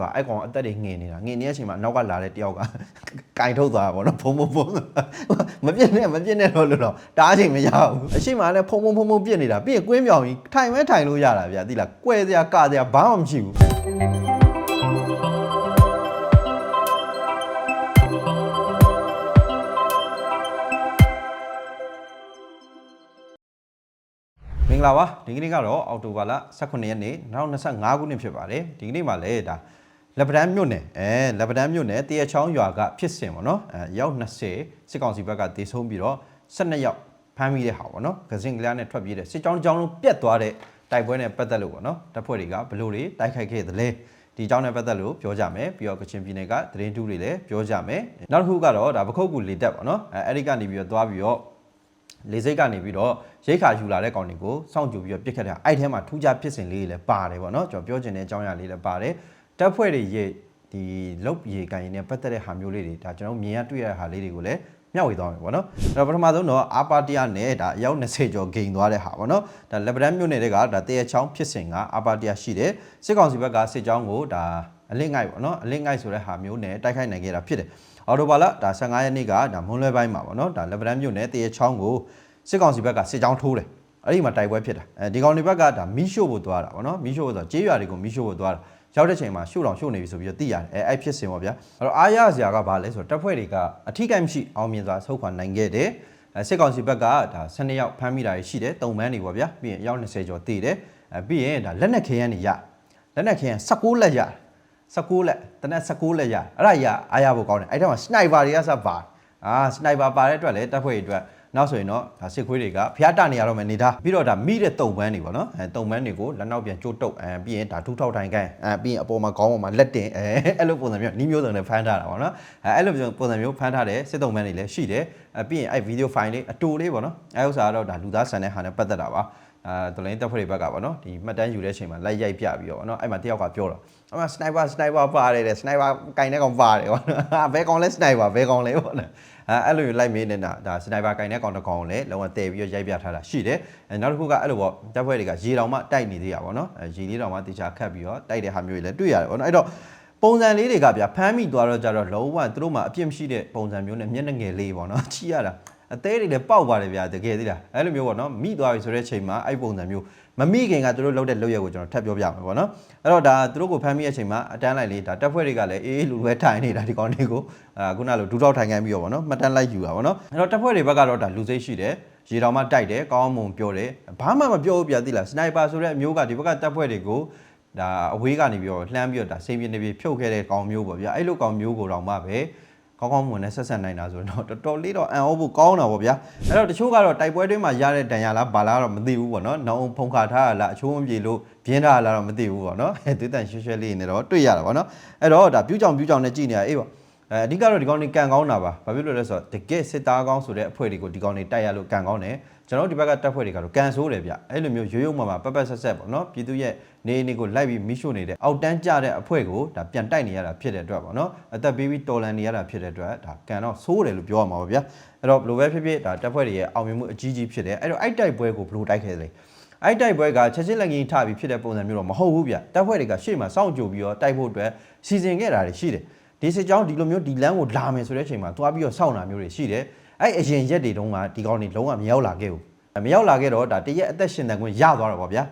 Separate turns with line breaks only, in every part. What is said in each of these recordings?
အဲ့ကောင်အသက်တွေငင်နေတာငင်နေတဲ့အချိန်မှာအနောက်ကလာတဲ့တယောက်ကကင်ထုတ်သွားတာပေါ့နော်ဖုံဖုံဖုံမပြစ်နဲ့မပြစ်နဲ့တော့လို့တော့တားချိန်မရဘူးအရှိမလည်းဖုံဖုံဖုံဖုံပြစ်နေတာပြီးရင်ကွင်းပြောင်ကြီးထိုင်မဲထိုင်လို့ရတာဗျာသိလားကွဲစရာကစရာဘာမှမရှိဘူးမင်္ဂလာပါဒီကနေ့ကတော့အောက်တိုဘာလ18ရက်နေ့2025ခုနှစ်ဖြစ်ပါတယ်ဒီကနေ့မှာလည်းဒါ လက်ပတန်းမြို့နယ်အဲလက်ပတန်းမြို့နယ်တရချောင်းရွာကဖြစ်စဉ်ပေါ့နော်အဲရောက်20စစ်ကောင်စီဘက်ကတေဆုံးပြီးတော့12ရောက်ဖမ်းမိတဲ့ဟာပေါ့နော်ဂဇင်ကလေးနဲ့ထွက်ပြေးတဲ့စစ်ကြောင်းတစ်ကြောင်းလုံးပြတ်သွားတဲ့တိုက်ပွဲနဲ့ပတ်သက်လို့ပေါ့နော်တပ်ဖွဲ့တွေကဘလို့တွေတိုက်ခိုက်ခဲ့သလဲဒီအကြောင်းနဲ့ပတ်သက်လို့ပြောကြမယ်ပြီးတော့ကချင်ပြည်နယ်ကသတင်းတူးတွေလည်းပြောကြမယ်နောက်တစ်ခုကတော့ဒါပခုတ်ကူလေတက်ပေါ့နော်အဲအဲ့ဒီကနေပြီးတော့သွားပြီးတော့လေစိတ်ကနေပြီးတော့ရိတ်ခါယူလာတဲ့ကောင်တွေကိုစောင့်ကြိုပြီးတော့ပြစ်ခတ်တာအဲ့ထဲမှာထူးခြားဖြစ်စဉ်လေးတွေလည်းပါတယ်ပေါ့နော်ကျွန်တော်ပြောချင်တဲ့အကြောင်းအရာလေးလည်းပါတယ် တပ်ဖွဲ့တွေရဲ့ဒီလုတ်ရေကန်ရင်နဲ့ပတ်သက်တဲ့ဟာမျိုးလေးတွေဒါကျွန်တော်မြင်ရတွေ့ရတဲ့ဟာလေးတွေကိုလည်းမျှဝေသွားမယ်ပေါ့နော်အဲ့တော့ပထမဆုံးတော့အာပါတရနဲ့ဒါအယောက်20ကျော်ဂိန်သွားတဲ့ဟာပေါ့နော်ဒါလက်ဗရန်မြို့နယ်တွေကဒါတရချောင်းဖြစ်စဉ်ကအာပါတရရှိတယ်စစ်ကောင်စီဘက်ကစစ်ကြောင်းကိုဒါအလင့်ငိုက်ပေါ့နော်အလင့်ငိုက်ဆိုတဲ့ဟာမျိုးနဲ့တိုက်ခိုက်နိုင်ခဲ့တာဖြစ်တယ်အော်တိုဘာလဒါ15ရက်နေ့ကဒါမွန်းလွဲပိုင်းမှာပေါ့နော်ဒါလက်ဗရန်မြို့နယ်တရချောင်းကိုစစ်ကောင်စီဘက်ကစစ်ကြောင်းထိုးတယ်အဲ့ဒီမှာတိုက်ပွဲဖြစ်တာအဲဒီကောင်တွေဘက်ကဒါမီးရှို့ဖို့သွားတာဗောနော်မီးရှို့ဖို့ဆိုတော့ကြေးရွာတွေကိုမီးရှို့ဖို့သွားတာ ရောက်တဲ့ချိန်မှာရှို့တော်ရှို့နေပြီဆိုပြီးတော့သိရတယ်အဲအဲ့ဖြစ်စဉ်ပေါ့ဗျာအဲ့တော့အားရစရာကဘာလဲဆိုတော့တပ်ဖွဲ့တွေကအထီးကိုက်မရှိအောင်မြင်စွာဆုတ်ခွာနိုင်ခဲ့တယ်အဲစစ်ကောင်စီဘက်ကဒါ12ရောက်ဖမ်းမိတာရှိတယ်တုံမန်းတွေပေါ့ဗျာပြီးရင်အယောက်20ကျော်တည်တယ်အဲပြီးရင်ဒါလက်နက်ခဲယမ်းတွေရလက်နက်ခဲယမ်း16လက်ရတယ်16လက်တနက်16လက်ရအဲ့ဒါရအားရဖို့ကောင်းတယ်အဲ့ထက်မှာစနိုက်ပါတွေကစပါအာစနိုက်ပါပါတဲ့အတွက်လေတပ်ဖွဲ့တွေအတွက် နောက်ဆိုရင်တော့ဒါစစ်ခွေးတွေကဖျားတနေရတော့မယ်နေတာပြီးတော့ဒါမိတဲ့တုံပန်းတွေပေါ့နော်အဲတုံပန်းတွေကိုလက်နောက်ပြန်ကျိုးတုပ်အဲပြီးရင်ဒါထူးထောက်ထိုင်ကိုင်းအဲပြီးရင်အပေါ်မှာခေါင်းပေါ်မှာလက်တင်အဲအဲ့လိုပုံစံမျိုးနီးမျိုးစုံနဲ့ဖမ်းထားတာပေါ့နော်အဲအဲ့လိုပုံစံမျိုးဖမ်းထားတဲ့စစ်တုံပန်းတွေလည်းရှိတယ်အဲပြီးရင်အဲ့ဗီဒီယိုဖိုင်လေးအတူလေးပေါ့နော်အဲဥစ္စာကတော့ဒါလူသားဆန်တဲ့ဟာနဲ့ပတ်သက်တာပါအဲဒလိုင်းတက်ဖွဲ့တွေဘက်ကပေါ့နော်ဒီမှတ်တမ်းယူတဲ့အချိန်မှာလိုက်ရိုက်ပြပြီးတော့ပေါ့နော်အဲ့မှာတယောက်ကပြောတော့အမစနိုက်ပါစနိုက်ပါပါတယ်တဲ့စနိုက်ပါကင်တဲ့ကောင်ပါတယ်ပေါ့နော်ဘဲကောင်လဲစနိုက်ပါဘဲကောင်လဲပေါ့နော် အဲအဲ့လိုလိုက်မေးနေတာဒါစနိုက်ပါကင်တဲ့ကောင်တစ်ကောင်လည်းလုံးဝတည်ပြီးတော့ရိုက်ပြထားတာရှိတယ်အဲနောက်တစ်ခုကအဲ့လိုပေါ့တပ်ဖွဲ့တွေကရေတောင်မှတိုက်နေသေးတာပေါ့နော်အဲရေလေးတောင်မှတေချာခတ်ပြီးတော့တိုက်တဲ့ဟာမျိုးတွေလည်းတွေ့ရတယ်ပေါ့နော်အဲ့တော့ပုံစံလေးတွေကဗျာဖမ်းမိသွားတော့ကြတော့လုံးဝသူတို့မှအပြစ်မရှိတဲ့ပုံစံမျိုးနဲ့မျက်နှာငယ်လေးပေါ့နော်ချီရတာအသေးတွေလည်းပေါက်ပါတယ်ဗျာတကယ်သေးလားအဲ့လိုမျိုးပေါ့နော်မိသွားပြီဆိုတဲ့ချိန်မှာအဲ့ပုံစံမျိုး မမိခင်ကသူတို့လုပ်တဲ့လုပ်ရက်ကိုကျွန်တော်ထပ်ပြောပြမယ်ပေါ့နော်အဲ့တော့ဒါသူတို့ကိုဖမ်းမိတဲ့အချိန်မှာအတန်းလိုက်လေးဒါတက်ဖွဲ့တွေကလည်းအေးအေးလူပဲထိုင်နေတာဒီကောင်တွေကိုအာခုနလိုဒူးထောက်ထိုင်ခံပြီးတော့ပေါ့နော်မှတ်တမ်းလိုက်ယူတာပေါ့နော်အဲ့တော့တက်ဖွဲ့တွေဘက်ကတော့ဒါလူစိတ်ရှိတယ်ရေတောင်မှတိုက်တယ်ကောင်းမွန်ပြောတယ်ဘာမှမပြောဘူးပြသိလားစနိုက်ပါဆိုတဲ့အမျိုးကဒီဘက်ကတက်ဖွဲ့တွေကိုဒါအဝေးကနေပြီးတော့လှမ်းပြီးတော့ဒါစိန်ပြင်းနေပြီးဖြုတ်ခဲ့တဲ့ကောင်မျိုးပေါ့ဗျာအဲ့လိုကောင်မျိုးကိုတော့မှပဲ ကောင်းကောင်းမွန်နဲ့ဆက်ဆက်နိုင်တာဆိုတော့တော်တော်လေးတော့အံ့ဩဖို့ကောင်းတာပေါ့ဗျာအဲ့တော့တချို့ကတော့တိုက်ပွဲတွင်းမှာရတဲ့ဒဏ်ရာလားဘာလားတော့မသိဘူးပေါ့နော်နောင်ဖုံခါထားရလားအချိုးမပြေလို့ပြင်းထားရလားတော့မသိဘူးပေါ့နော်အဲသွေးတန်ရွှဲရွှဲလေးနေတော့တွေ့ရတာပေါ့နော်အဲ့တော့ဒါပြူးကြောင်ပြူးကြောင်နဲ့ကြည်နေတာအေးပေါ့အဲအဓိကတော့ဒီကောင်တွေကန်ကောင်းတာပါဘာဖြစ်လို့လဲဆိုတော့တကယ်စစ်သားကောင်းဆိုတဲ့အဖွဲ့တွေကိုဒီကောင်တွေတိုက်ရလို့ကန်ကောင်းတယ် ကျွန်တော်တို့ဒီဘက်ကတပ်ဖွဲ့တွေကတော့ကန်ဆိုးတယ်ဗျအဲ့လိုမျိုးရိုးရိုးမှမှပက်ပက်ဆက်ဆက်ပေါ့နော်ပြည်သူရဲ့နေနေကိုလိုက်ပြီးမိရှို့နေတဲ့အောက်တန်းကြတဲ့အဖွဲ့ကိုဒါပြန်တိုက်နေရတာဖြစ်တဲ့အတွက်ပေါ့နော်အသက်ပေးပြီးတော်လန်နေရတာဖြစ်တဲ့အတွက်ဒါကန်တော့ဆိုးတယ်လို့ပြောရမှာပါဗျအဲ့တော့ဘယ်လိုပဲဖြစ်ဖြစ်ဒါတပ်ဖွဲ့တွေရဲ့အောင်မြင်မှုအကြီးကြီးဖြစ်တယ်အဲ့တော့အဲ့တိုက်ပွဲကိုဘယ်လိုတိုက်ခဲ့လဲအဲ့တိုက်ပွဲကချက်ချင်းလက်ငင်းထပြီးဖြစ်တဲ့ပုံစံမျိုးတော့မဟုတ်ဘူးဗျတပ်ဖွဲ့တွေကရှေ့မှာစောင့်ကြိုပြီးတော့တိုက်ဖို့အတွက်စီစဉ်ခဲ့တာတွေရှိတယ်ဒီစစ်ကြောင်းဒီလိုမျိုးဒီလမ်းကိုလာမယ်ဆိုတဲ့အချိန်မှာသွားပြီးတော့စောင့်တာမျိုးတွေရှိတယ် အဲ့အရင်ရက်တွေတုန်းကဒီကောင်တွေလုံးဝမရောက်လာခဲ့ဘူးမရောက်လာခဲ့တော့ဒါတရက်အသက်ရှင်တဲ့ခွင့်ရသွားတော့ဗောဗျာ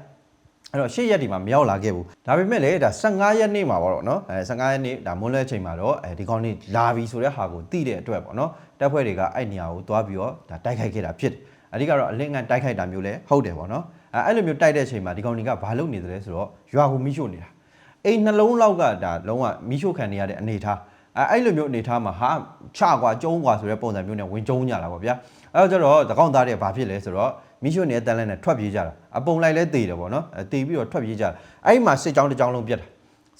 အဲ့တော့ရှေ့ရက်ဒီမှာမရောက်လာခဲ့ဘူးဒါပေမဲ့လည်းဒါ15ရက်နေ့မှာပေါ့နော်အဲ15ရက်နေ့ဒါမွန်းလွဲချိန်မှာတော့အဲဒီကောင်တွေလာပြီဆိုတဲ့ဟာကိုသိတဲ့အတွက်ပေါ့နော်တပ်ဖွဲ့တွေကအဲ့နေရာကိုသွားပြီးတော့ဒါတိုက်ခိုက်ခဲ့တာဖြစ်တယ်အဓိကတော့အလင်းငန်တိုက်ခိုက်တာမျိုးလည်းဟုတ်တယ်ပေါ့နော်အဲအဲ့လိုမျိုးတိုက်တဲ့အချိန်မှာဒီကောင်တွေကဘာလုပ်နေသလဲဆိုတော့ရွာကိုမိရှို့နေတာအိမ်နှလုံးလောက်ကဒါလုံးဝမိရှို့ခံနေရတဲ့အနေအထား အဲအဲ့လိုမျိုးအနေထားမှာဟာချကွာကျုံးကွာဆိုတဲ့ပုံစံမျိုးနဲ့ဝင်ကျုံးကြတာပေါ့ဗျာအဲ့တော့ကျတော့တကောင်းသားတွေကဘာဖြစ်လဲဆိုတော့မိရှုနေတဲ့တန်လန်းနဲ့ထွက်ပြေးကြတာအပုံလိုက်လဲတေတယ်ပေါ့နော်အဲတေပြီးတော့ထွက်ပြေးကြတာအဲ့ဒီမှာစစ်ကြောင်းတစ်ကြောင်းလုံးပြတ်တာ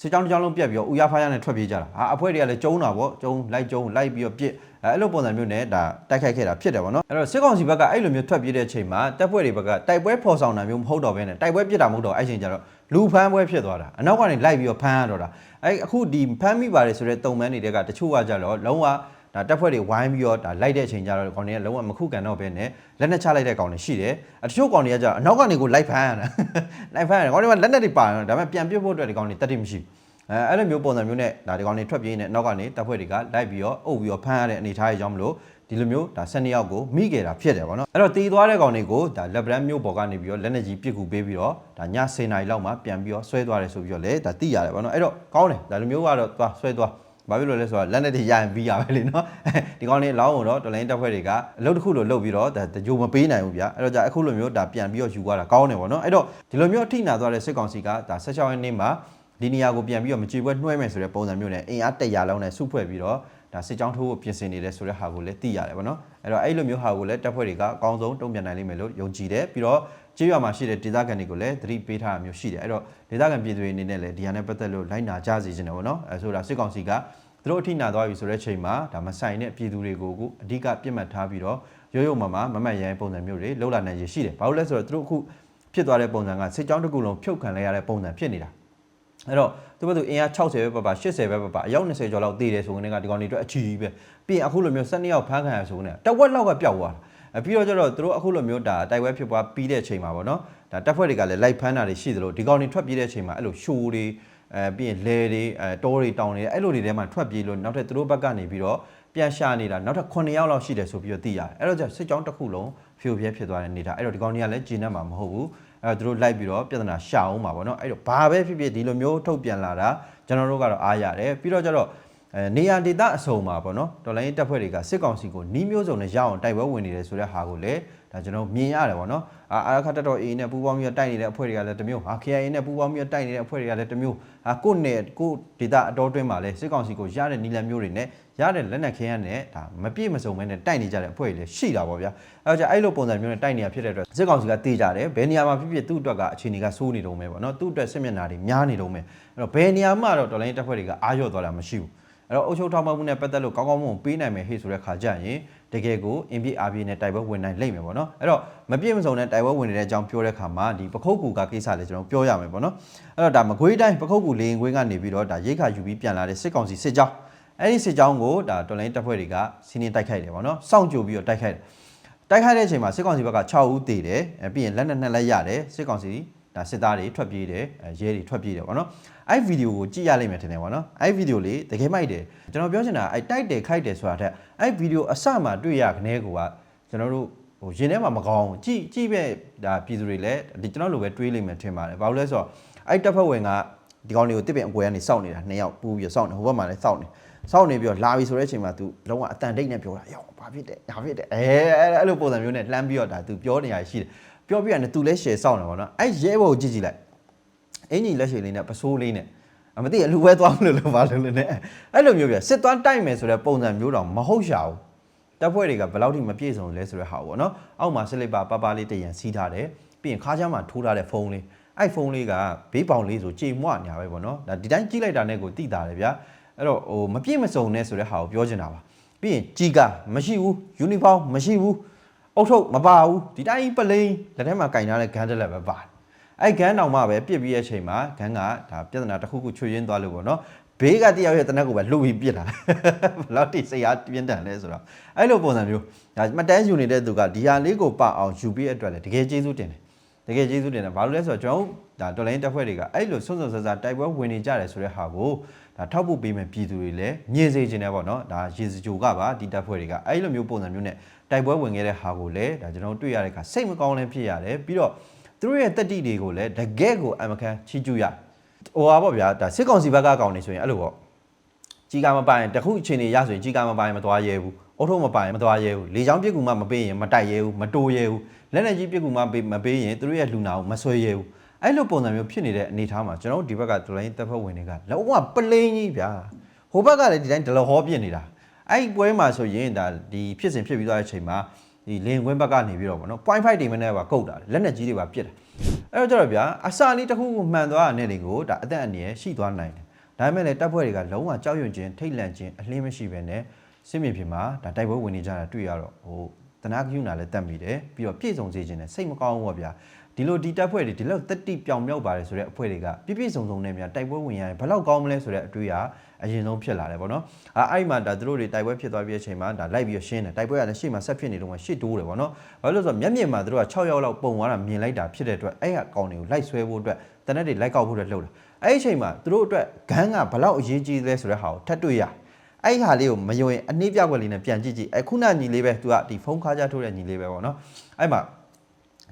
စစ်ကြောင်းတစ်ကြောင်းလုံးပြတ်ပြီးတော့ဦးရဖားရနဲ့ထွက်ပြေးကြတာဟာအဖွဲတွေကလည်းကျုံးတာပေါ့ကျုံးလိုက်ကျုံးလိုက်ပြီးတော့ပြစ်အဲအဲ့လိုပုံစံမျိုးနဲ့ဒါတိုက်ခိုက်ခဲ့တာဖြစ်တယ်ပေါ့နော်အဲ့တော့စစ်ကောင်စီဘက်ကအဲ့လိုမျိုးထွက်ပြေးတဲ့အချိန်မှာတပ်ဖွဲ့တွေဘက်ကတိုက်ပွဲဖော်ဆောင်တာမျိုးမဟုတ်တော့ဘဲနဲ့တိုက်ပွဲပြစ်တာမဟုတ်တော့အဲ့ချိန်ကျတော့လူဖမ်းပွဲဖြစ်သွားတာအနောက်ကနေလိုက်ပြီးတော့ဖမ်းရတော့တာအဲ့အခုဒီဖမ်းမိပါတယ်ဆိုတဲ့တုံမန်းတွေကတချို့ကကြတော့လုံးဝ ဒါတက်ဖွဲ့တွေဝိုင်းပြီးတော့ဒါလိုက်တဲ့အချိန်ကျတော့ကောင်တွေကလုံးဝမခုကန်တော့ဘဲနဲ့လက်နဲ့ချလိုက်တဲ့ကောင်တွေရှိတယ်အတချို့ကောင်တွေကကြတော့အနောက်ကနေကိုလိုက်ဖမ်းရတာလိုက်ဖမ်းရတယ်ကောင်တွေကလက်နဲ့တွေပါတော့ဒါပေမဲ့ပြန်ပြစ်ဖို့အတွက်ဒီကောင်တွေတက်တိမရှိဘူးအဲအဲ့လိုမျိုးပုံစံမျိုးနဲ့ဒါဒီကောင်တွေထွက်ပြေးနေနောက်ကနေတပ်ဖွဲ့တွေကလိုက်ပြီးတော့အုပ်ပြီးတော့ဖမ်းရတဲ့အနေအထားတွေကြောင့်မလို့ဒီလိုမျိုးဒါ12ယောက်ကိုမိခဲ့တာဖြစ်တယ်ပေါ့နော်အဲ့တော့တီးသွားတဲ့ကောင်တွေကိုဒါလက်ဗရန်မျိုးပေါ်ကနေပြီးတော့လက်နေကြီးပြစ်ကူပေးပြီးတော့ဒါည10နာရီလောက်မှပြန်ပြီးတော့ဆွဲသွားတယ်ဆိုပြီးတော့လေဒါသိရတယ်ပေါ့နော်အဲ့တော့ကောင်းတယ်ဒါလိုမျိုးကတော့သွားဆွဲသွား ဘာဖြစ်လို့လဲဆိုတော့လက်နဲ့တွေရရင်ပြီးရပဲလေနော်ဒီကောင်လေးလောင်းတော့တော်လိုင်းတက်ဖွဲ့တွေကအလုပ်တစ်ခုလိုလုပ်ပြီးတော့ဒါကြိုမပေးနိုင်ဘူးဗျာအဲ့တော့じゃအခုလိုမျိုးဒါပြန်ပြီးတော့ယူသွားတာကောင်းတယ်ပေါ့နော်အဲ့တော့ဒီလိုမျိုးအထိနာသွားတဲ့စစ်ကောင်စီကဒါ16ရက်နေ့မှာဒီနေရာကိုပြန်ပြီးတော့မကြည်ပွဲနှွှဲမယ်ဆိုတဲ့ပုံစံမျိုးနဲ့အင်အား100လောက်နဲ့စုဖွဲ့ပြီးတော့ဒါစစ်ကြောင်းထိုးဖို့ပြင်ဆင်နေတယ်ဆိုတဲ့ဟာကိုလည်းသိရတယ်ပေါ့နော်အဲ့တော့အဲ့လိုမျိုးဟာကိုလည်းတပ်ဖွဲ့တွေကအကောင်းဆုံးတုံ့ပြန်နိုင်လိမ့်မယ်လို့ယုံကြည်တယ်ပြီးတော့ ကြေးရွာမှာရှိတဲ့ဒေသခံတွေကိုလည်းသတိပေးထားတာမျိုးရှိတယ်အဲ့တော့ဒေသခံပြည်သူတွေအနေနဲ့လည်းဒီဟာနဲ့ပတ်သက်လို့လိုက်နာကြစီခြင်းတယ်ပေါ့နော်အဲဆိုတာစစ်ကောင်စီကသူတို့အထိနာသွားပြီဆိုတဲ့ချိန်မှာဒါမဆိုင်တဲ့ပြည်သူတွေကိုကိုအဓိကပြစ်မှတ်ထားပြီးတော့ရိုးရိုးမှာမမတ်ရိုင်းပုံစံမျိုးတွေလှုပ်လာနိုင်ရရှိတယ်ဘာလို့လဲဆိုတော့သူတို့အခုဖြစ်သွားတဲ့ပုံစံကစစ်ကြောင်းတစ်ခုလုံးဖြုတ်ခံလိုက်ရတဲ့ပုံစံဖြစ်နေတာအဲ့တော့သူတို့ကအင်အား60ပဲပါပါ80ပဲပါပါအယောက်20ကျော်လောက်တည်တယ်ဆိုကနေကဒီကောင်တွေအတွက်အချီကြီးပဲပြီးရင်အခုလိုမျိုး12ယောက်ဖမ်းခံရဆိုကနေတဝက်လောက်ကပျောက်သွားတာအ ပြီးတော့ကျတော့သူတို့အခုလိုမျိုးဒါတိုက်ပွဲဖြစ်ပွားပြီးတဲ့ချိန်မှာပေါ့နော်ဒါတပ်ဖွဲ့တွေကလည်းလိုက်ဖမ်းတာတွေရှိသလိုဒီကောင်တွေထွက်ပြေးတဲ့ချိန်မှာအဲ့လိုရှိုးတွေအဲပြီးရင်လဲတွေအဲတောတွေတောင်တွေအဲ့လိုတွေထဲမှာထွက်ပြေးလို့နောက်ထပ်သူတို့ဘက်ကနေပြီးတော့ပြန်ရှာနေတာနောက်ထပ်9ယောက်လောက်ရှိတယ်ဆိုပြီးတော့သိရတယ်အဲ့တော့ကျစစ်ကြောင်းတစ်ခုလုံးဖြိုပြဲဖြစ်သွားတဲ့နေတာအဲ့တော့ဒီကောင်တွေကလည်းဂျင်းနဲ့မှာမဟုတ်ဘူးအဲ့တော့သူတို့လိုက်ပြီးတော့ပြဿနာရှာအောင်ပါဗောနော်အဲ့တော့ဘာပဲဖြစ်ဖြစ်ဒီလိုမျိုးထုတ်ပြန်လာတာကျွန်တော်တို့ကတော့အားရတယ်ပြီးတော့ကျတော့အဲ နေရဒေတာအစုံမှာပေါ့နော်တော်လိုင်းတပ်ဖွဲ့တွေကစစ်ကောင်စီကိုနီးမျိုးစုံနဲ့ရအောင်တိုက်ပွဲဝင်နေတယ်ဆိုတဲ့ဟာကိုလည်းဒါကျွန်တော်မြင်ရတယ်ပေါ့နော်အာအာခတ်တော် A နဲ့ပူးပေါင်းပြီးတော့တိုက်နေတဲ့အဖွဲ့တွေကလည်းတစ်မျိုးဟာ KIA နဲ့ပူးပေါင်းပြီးတော့တိုက်နေတဲ့အဖွဲ့တွေကလည်းတစ်မျိုးဟာကိုယ့်နဲ့ကိုယ့်ဒေတာအတော်တွင်းမှာလည်းစစ်ကောင်စီကိုရတဲ့နီလန်မျိုးတွေနဲ့ရတဲ့လက်နက်ခဲယမ်းနဲ့ဒါမပြည့်မစုံမဲနဲ့တိုက်နေကြတဲ့အဖွဲ့တွေလည်းရှိတာပေါ့ဗျာအဲတော့じゃအဲ့လိုပုံစံမျိုးနဲ့တိုက်နေတာဖြစ်တဲ့အတွက်စစ်ကောင်စီကတေးကြတယ်ဘယ်နေရာမှာဖြစ်ဖြစ်သူ့အတွက်ကအခြေအနေကစိုးနေတုံးပဲပေါ့နော်သူ့အတွက်စစ်မျက်နှာတွေများနေတုံးပဲအဲ့တော့ဘယ်နေရာမှာတော့တော်လိုင်းတပ်ဖွဲ့တွေကအာရုံသွားတာမရှိဘူး အဲ့တော့အုပ်ချုပ်ထောက်ပံ့မှုနဲ့ပတ်သက်လို့ကောင်းကောင်းမွန်မွန်ပေးနိုင်မယ်ဟေ့ဆိုတဲ့ခါကျရင်တကယ်ကိုအင်ပြအားပြနဲ့တိုက်ပွဲဝင်နိုင်လိမ့်မယ်ပေါ့နော်အဲ့တော့မပြည့်မစုံတဲ့တိုက်ပွဲဝင်နေတဲ့အကြောင်းပြောတဲ့ခါမှာဒီပခုတ်ကူကကိစ္စလည်းကျွန်တော်ပြောရမယ်ပေါ့နော်အဲ့တော့ဒါမကွေးတိုင်းပခုတ်ကူလေရင်ကွင်းကနေပြီးတော့ဒါရိတ်ခါယူပြီးပြန်လာတဲ့စစ်ကောင်စီစစ်ကြောင်းအဲ့ဒီစစ်ကြောင်းကိုဒါတော်လိုင်းတပ်ဖွဲ့တွေကစီးနင်းတိုက်ခိုက်တယ်ပေါ့နော်စောင့်ကြိုပြီးတော့တိုက်ခိုက်တယ်တိုက်ခိုက်တဲ့အချိန်မှာစစ်ကောင်စီဘက်က6ဦးသေတယ်အဲပြီးရင်လက်နက်နှစ်လက်ရတယ်စစ်ကောင်စီဒါစစ်သားတွေထွက်ပြေးတယ်အဲရဲတွေထွက်ပြေးတယ်ပေါ့နော် အဲ့ဗီဒီယိုကိုကြည့်ရလိမ့်မယ်ထင်တယ်ပေါ့နော်အဲ့ဗီဒီယိုလေးတကယ်မိုက်တယ်ကျွန်တော်ပြောချင်တာအဲ့တိုက်တယ်ခိုက်တယ်ဆိုတာတဲ့အဲ့ဗီဒီယိုအစမှတွေ့ရခနဲကိုကကျွန်တော်တို့ဟိုရင်ထဲမှာမကောင်းဘူးကြည့်ကြည့်ပဲဒါပြည်သူတွေလည်းဒီကျွန်တော်လိုပဲတွေးလိမ့်မယ်ထင်ပါတယ်ဘာလို့လဲဆိုတော့အဲ့တပ်ဖွဲ့ဝင်ကဒီကောင်တွေကိုတစ်ပင်အကွယ်ကနေစောင့်နေတာနှစ်ယောက်ပူပြီးစောင့်နေဟိုဘက်မှာလည်းစောင့်နေစောင့်နေပြီးတော့လာပြီဆိုတဲ့အချိန်မှာ तू လုံးဝအတန်တိတ်နဲ့ပြောတာယောဘာဖြစ်တယ်ညာဖြစ်တယ်အဲအဲ့လိုပုံစံမျိုးနဲ့လှမ်းပြီးတော့ဒါ तू ပြောနေရရှိတယ်ပြောပြရတယ် तू လည်း share စောင့်နေပါတော့အဲ့ရဲဘော်ကိုကြည့်ကြည့်လိုက် အင်ကြီးလက်ရှည်လေးနဲ့ပစိုးလေးနဲ့အမသိအလူပဲသွားမလို့လို့ပါလို့လည်းနဲ့အဲ့လိုမျိုးပြစစ်သွားတိုက်မယ်ဆိုတဲ့ပုံစံမျိုးတော့မဟုတ်ရှာဘူးတပ်ဖွဲ့တွေကဘယ်လောက်ထိမပြည့်စုံလဲဆိုတဲ့ဟာပေါ့နော်အောက်မှာစစ်လိပ်ပါပပလေးတရံစီးထားတယ်ပြီးရင်ခါးချမ်းမှာထိုးထားတဲ့ဖုန်းလေးအဲ့ဖုန်းလေးကဘေးပေါင်လေးဆိုကြေမွညာပဲပေါ့နော်ဒါဒီတိုင်းကြည့်လိုက်တာနဲ့ကိုတိတာတယ်ဗျာအဲ့တော့ဟိုမပြည့်မစုံနဲ့ဆိုတဲ့ဟာကိုပြောချင်တာပါပြီးရင်ကြီးကမရှိဘူးယူနီဖောင်းမရှိဘူးအုတ်ထုတ်မပါဘူးဒီတိုင်းပလိန်လက်ထဲမှာကင်ထားတဲ့ဂန်းတက်လက်ပဲပါတယ် အဲ့ဂန်းတောင်မှပဲပြစ်ပြီးရဲ့အချိန်မှာဂန်းကဒါပြဿနာတစ်ခုခုချွေရင်းသွားလို့ပေါ့နော်ဘေးကတယောက်ရဲ့တနက်ကိုပဲလှုပ်ပြီးပြစ်လာဘယ်လောက်တိစိတ်အားပြင်းထန်လဲဆိုတော့အဲ့လိုပုံစံမျိုးဒါမှတ်တမ်းယူနေတဲ့သူကဒီဟာလေးကိုပအောင်ယူပြီးအတွက်လည်းတကယ်ကျေးဇူးတင်တယ်တကယ်ကျေးဇူးတင်တယ်ဘာလို့လဲဆိုတော့ကျွန်တော်တို့ဒါတော်လိုင်းတက်ဖွဲ့တွေကအဲ့လိုဆွန့်ဆွန့်ဆဆတိုက်ပွဲဝင်နေကြတယ်ဆိုတဲ့ဟာကိုဒါထောက်ဖို့ပေးမယ်ပြည်သူတွေလည်းညင်စေခြင်းတယ်ပေါ့နော်ဒါရေစကြိုကပါဒီတက်ဖွဲ့တွေကအဲ့လိုမျိုးပုံစံမျိုးနဲ့တိုက်ပွဲဝင်ခဲ့တဲ့ဟာကိုလည်းဒါကျွန်တော်တွေ့ရတဲ့အခါစိတ်မကောင်းလည်းဖြစ်ရတယ်ပြီးတော့ သူတို့ရဲ့တက်တိတွေကိုလည်းတကယ်ကိုအမကန်ချီးကျူးရဟိုပါပေါ့ဗျာဒါစစ်ကောင်စီဘက်ကကောင်းနေဆိုရင်အဲ့လိုပေါ့ကြီးကမပိုင်တခုအချိန်နေရဆိုရင်ကြီးကမပိုင်မသွားရဲဘူးအုတ်ထုံမပိုင်မသွားရဲဘူးလေချောင်းပြစ်ကူမှမပေးရင်မတိုက်ရဲဘူးမတိုးရဲဘူးလက်နဲ့ကြီးပြစ်ကူမှပေးမပေးရင်သူတို့ရဲ့လူနာကိုမဆွဲရဲဘူးအဲ့လိုပုံစံမျိုးဖြစ်နေတဲ့အနေအထားမှာကျွန်တော်တို့ဒီဘက်ကဒလိုင်းတပ်ဖွဲ့ဝင်တွေကလုံးဝပလိန်ကြီးဗျာဟိုဘက်ကလည်းဒီတိုင်းဒလဟောပြစ်နေတာအဲ့ဒီပွဲမှာဆိုရင်ဒါဒီဖြစ်စဉ်ဖြစ်ပြီးသွားတဲ့အချိန်မှာ ဒီလင်ကွင်းဘက်ကနေပြီးတော့ဗောနော် point 5တိမ်မနဲ့ပါကုတ်တာလက်နဲ့ကြီးတွေပါပြစ်တာအဲ့တော့ကျတော့ဗျာအစာလေးတစ်ခုခုမှန်သွားတဲ့နေကိုဒါအသက်အန္တရာယ်ရှိသွားနိုင်တယ်ဒါပေမဲ့လည်းတပ်ဖွဲ့တွေကလုံးဝကြောက်ရွံ့ခြင်းထိတ်လန့်ခြင်းအလင်းမရှိဘဲနဲ့စစ်မြေပြင်မှာဒါတိုက်ပွဲဝင်နေကြတာတွေ့ရတော့ဟိုတနာကယူနာလည်းတက်မိတယ်ပြီးတော့ပြည့်စုံစေခြင်းနဲ့စိတ်မကောင်းဘူးပေါ့ဗျာ ဒီလိုဒီတပ်ဖွဲ့တွေဒီလောက်တက်တိပြောင်မြောက်ပါတယ်ဆိုတဲ့အဖွဲ့တွေကပြည့်ပြည့်စုံစုံနဲ့များတိုက်ပွဲဝင်ရရင်ဘယ်လောက်ကောင်းမလဲဆိုတဲ့အတွေ့အအရင်ဆုံးဖြစ်လာတယ်ပေါ့နော်အဲအဲ့မှာဒါသူတို့တွေတိုက်ပွဲဖြစ်သွားပြီးတဲ့အချိန်မှာဒါလိုက်ပြီးရှင်းတယ်တိုက်ပွဲကလည်းရှေ့မှာဆက်ဖြစ်နေတော့မှရှေ့တိုးတယ်ပေါ့နော်ဘာလို့လဲဆိုတော့မျက်မြင်မှာသူတို့က6ရောက်လောက်ပုံသွားတာမြင်လိုက်တာဖြစ်တဲ့အတွက်အဲ့ဟာကောင်းတွေကိုလိုက်ဆွဲဖို့အတွက်တနက်တွေလိုက်ကောက်ဖို့အတွက်လှုပ်တာအဲ့ဒီအချိန်မှာသူတို့အတွက်ဂန်းကဘလောက်အရေးကြီးလဲဆိုတဲ့ဟာကိုထပ်တွေ့ရအဲ့ဒီဟာလေးကိုမယုံရင်အနည်းပြကွက်လေးနဲ့ပြန်ကြည့်ကြည့်အခုနညီလေးပဲသူကဒီဖုန်းခါးကြထိုးတဲ့ညီလေးပဲပေါ့နော်အဲ့မှာ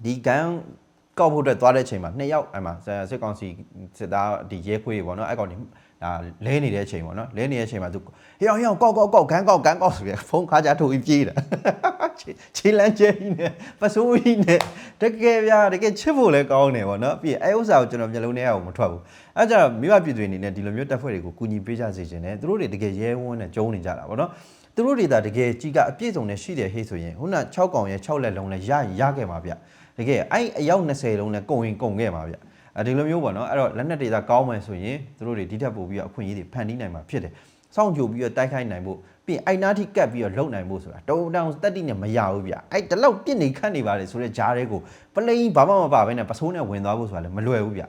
ဒီဂန်း ကောက်ဖို့အတွက်သွားတဲ့အချိန်မှာနှစ်ယောက်အဲ့မှာစစ်ကောင်စီစစ်သားဒီရဲခွေးပေါ့နော်အဲ့ကောင်ဒီဒါလဲနေတဲ့အချိန်ပေါ့နော်လဲနေတဲ့အချိန်မှာသူဟေ့အောင်ဟေ့အောင်ကောက်ကောက်ကောက်ဂန်းကောက်ဂန်းကောက်ဆိုပြီးဖုန်းခါးကြထိုးပြီးပြေးတာခြေလန်းကျဲကြီးနဲ့ပစိုးကြီးနဲ့တကယ်ဗျာတကယ်ချစ်ဖို့လည်းကောင်းတယ်ဗောနော်ပြီးရင်အဲဥစ္စာကိုကျွန်တော်မျက်လုံးထဲအောင်မထွက်ဘူးအဲကြတော့မိဘပြည်သူတွေအနေနဲ့ဒီလိုမျိုးတက်ဖွဲ့တွေကိုကူညီပေးကြစေချင်တယ်သူတို့တွေတကယ်ရဲဝန်းနဲ့ကျုံးနေကြတာဗောနော်သူတို့တွေဒါတကယ်ကြီးကအပြည့်စုံနဲ့ရှိတယ်ဟေ့ဆိုရင်ခုန6កောင်ရဲ့6လက်လုံးနဲ့ရရင်ရခဲ့မှာဗျ တကယ်အဲ့အယောက်20လုံးနဲ့ကုန်ရင်ကုန်ခဲ့မှာဗျအဲဒီလိုမျိုးပေါ့နော်အဲ့တော့လက်နက်တွေသာကောင်းမယ်ဆိုရင်သူတို့တွေဒီထက်ပိုပြီးတော့အခွင့်အရေးတွေဖန်တီးနိုင်မှာဖြစ်တယ်စောင့်ကြိုပြီးတော့တိုက်ခိုက်နိုင်ဖို့ပြီးရင်အိုင်နာထိကတ်ပြီးတော့လုံနိုင်ဖို့ဆိုတာတုံတောင်တက်တိနဲ့မရဘူးဗျအဲ့ဒီလောက်ပြစ်နေခတ်နေပါလေဆိုတဲ့ဂျားတွေကိုပလိန်ဘာမှမပါဘဲနဲ့ပစိုးနဲ့ဝင်သွားဖို့ဆိုတာလည်းမလွယ်ဘူးဗျ